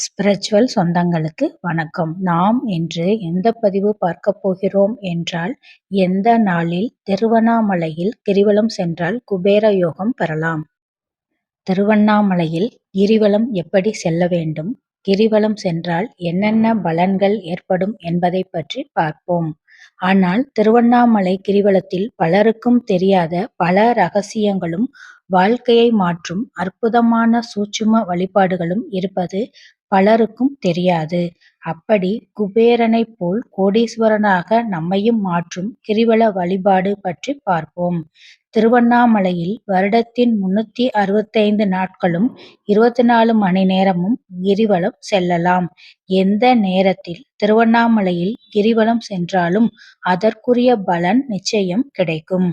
Spiritual சொந்தங்களுக்கு வணக்கம். நாம் இன்று எந்த பதிவு பார்க்க போகிறோம் என்றால் எந்த நாளில் திருவண்ணாமலையில் கிரிவலம் சென்றால் குபேர யோகம் பெறலாம்? திருவண்ணாமலையில் கிரிவலம் எப்படி செல்ல வேண்டும்? கிரிவலம் சென்றால் என்னென்ன பலன்கள் ஏற்படும் என்பதை பற்றி பார்ப்போம். ஆனால் திருவண்ணாமலை கிரிவலத்தில் பலருக்கும் தெரியாத பல ரகசியங்களும் வாழ்க்கையை மாற்றும் அற்புதமான சூட்சும வழிபாடுகளும் இருப்பது பலருக்கும் தெரியாது. அப்படி குபேரனைப் போல் கோடீஸ்வரனாக நம்மையும் மாற்றும் கிரிவல வழிபாடு பற்றி பார்ப்போம். திருவண்ணாமலையில் வருடத்தின் முன்னூத்தி அறுபத்தைந்து நாட்களும் இருபத்தி நாலு மணி நேரமும் கிரிவலம் செல்லலாம். எந்த நேரத்தில் திருவண்ணாமலையில் கிரிவலம் சென்றாலும் அதற்குரிய பலன் நிச்சயம் கிடைக்கும்.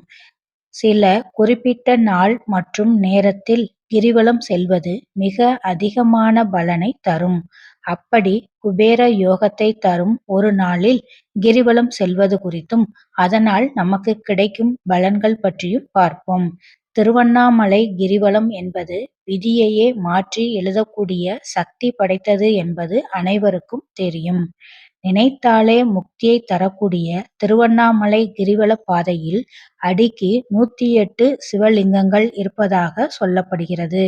சில குறிப்பிட்ட நாள் மற்றும் நேரத்தில் கிரிவலம் செல்வது மிக அதிகமான பலனை தரும். அப்படி குபேர யோகத்தை தரும் ஒரு நாளில் கிரிவலம் செல்வது குறித்தும் அதனால் நமக்கு கிடைக்கும் பலன்கள் பற்றியும் பார்ப்போம். திருவண்ணாமலை கிரிவலம் என்பது விதியையே மாற்றி எழுதக்கூடிய சக்தி படைத்தது என்பது அனைவருக்கும் தெரியும். நினைத்தாலே முக்தியை தரக்கூடிய திருவண்ணாமலை கிரிவல பாதையில் அடிக்கு நூத்தி எட்டு சிவலிங்கங்கள் இருப்பதாக சொல்லப்படுகிறது.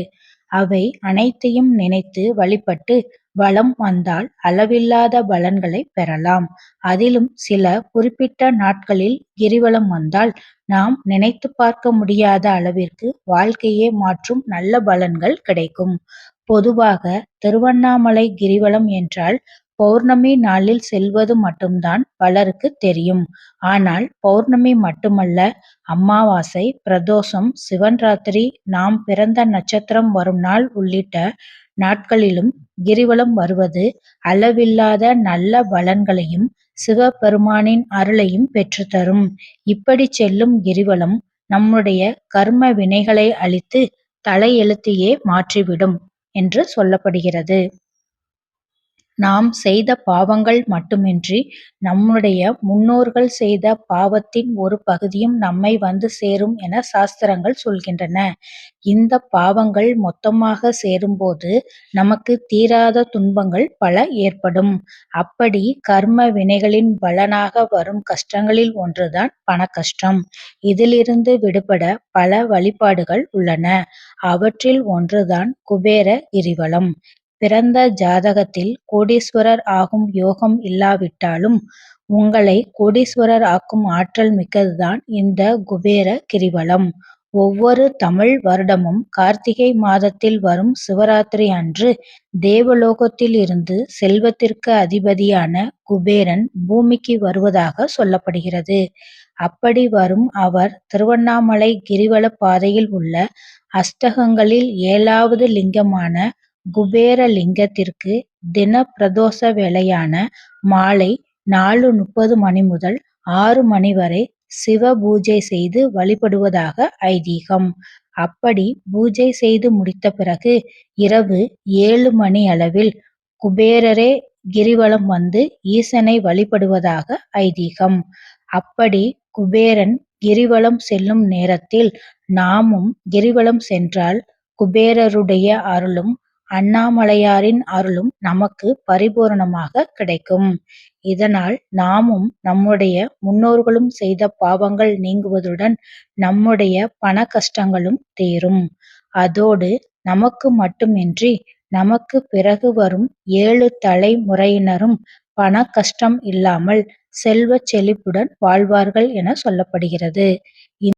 அவை அனைத்தையும் நினைத்து வழிபட்டு வலம் வந்தால் அளவில்லாத பலன்களை பெறலாம். அதிலும் சில குறிப்பிட்ட நாட்களில் கிரிவலம் வந்தால் நாம் நினைத்து பார்க்க முடியாத அளவிற்கு வாழ்க்கையே மாற்றும் நல்ல பலன்கள் கிடைக்கும். பொதுவாக திருவண்ணாமலை கிரிவலம் என்றால் பௌர்ணமி நாளில் செல்வது மட்டும்தான் பலருக்கு தெரியும். ஆனால் பௌர்ணமி மட்டுமல்ல அமாவாசை, பிரதோஷம், சிவன்ராத்திரி, நாம் பிறந்த நட்சத்திரம் வரும் நாள் உள்ளிட்ட நாட்களிலும் கிரிவலம் வருவது அளவில்லாத நல்ல பலன்களையும் சிவபெருமானின் அருளையும் பெற்றுத்தரும். இப்படி செல்லும் கிரிவலம் நம்முடைய கர்ம வினைகளை அழித்து தலையெழுத்தையே மாற்றிவிடும் என்று சொல்லப்படுகிறது. நாம் செய்த பாவங்கள் மட்டுமின்றி நம்முடைய முன்னோர்கள் செய்த பாவத்தின் ஒரு பகுதியும் நம்மை வந்து சேரும் என சாஸ்திரங்கள் சொல்கின்றன. இந்த பாவங்கள் மொத்தமாக சேரும்போது நமக்கு தீராத துன்பங்கள் பல ஏற்படும். அப்படி கர்ம வினைகளின் பலனாக வரும் கஷ்டங்களில் ஒன்றுதான் கஷ்டம் இதிலிருந்து விடுபட பல வழிபாடுகள் உள்ளன. அவற்றில் ஒன்றுதான் குபேர கிரிவலம். பிறந்த ஜாதகத்தில் கோடீஸ்வரர் ஆகும் யோகம் இல்லாவிட்டாலும் உங்களை கோடீஸ்வரர் ஆக்கும் ஆற்றல் மிக்கதுதான் இந்த குபேர கிரிவலம். ஒவ்வொரு தமிழ் வருடமும் கார்த்திகை மாதத்தில் வரும் சிவராத்திரி அன்று தேவலோகத்தில் இருந்து செல்வத்திற்கு அதிபதியான குபேரன் பூமிக்கு வருவதாக சொல்லப்படுகிறது. அப்படி வரும் அவர் திருவண்ணாமலை கிரிவல பாதையில் உள்ள அஷ்டகங்களில் ஏழாவது லிங்கமான குபேரலிங்கத்திற்கு தின பிரதோஷ வேளையான மாலை நாலு முப்பது மணி முதல் ஆறு மணி வரை சிவ பூஜை செய்து வழிபடுவதாக ஐதீகம். அப்படி பூஜை செய்து முடித்த பிறகு இரவு ஏழு மணி அளவில் குபேரரே கிரிவலம் வந்து ஈசனை வழிபடுவதாக ஐதீகம். அப்படி குபேரன் கிரிவலம் செல்லும் நேரத்தில் நாமும் கிரிவலம் சென்றால் குபேரருடைய அருளும் அண்ணாமலையாரின் அருளும் நமக்கு பரிபூரணமாக கிடைக்கும். இதனால் நாமும் நம்முடைய முன்னோர்களும் செய்த பாவங்கள் நீங்குவதுடன் நம்முடைய பண கஷ்டங்களும் தீரும். அதோடு நமக்கு மட்டுமின்றி நமக்கு பிறகு வரும் ஏழு தலைமுறையினரும் பண கஷ்டம் இல்லாமல் செல்வ செழிப்புடன் வாழ்வார்கள் என சொல்லப்படுகிறது.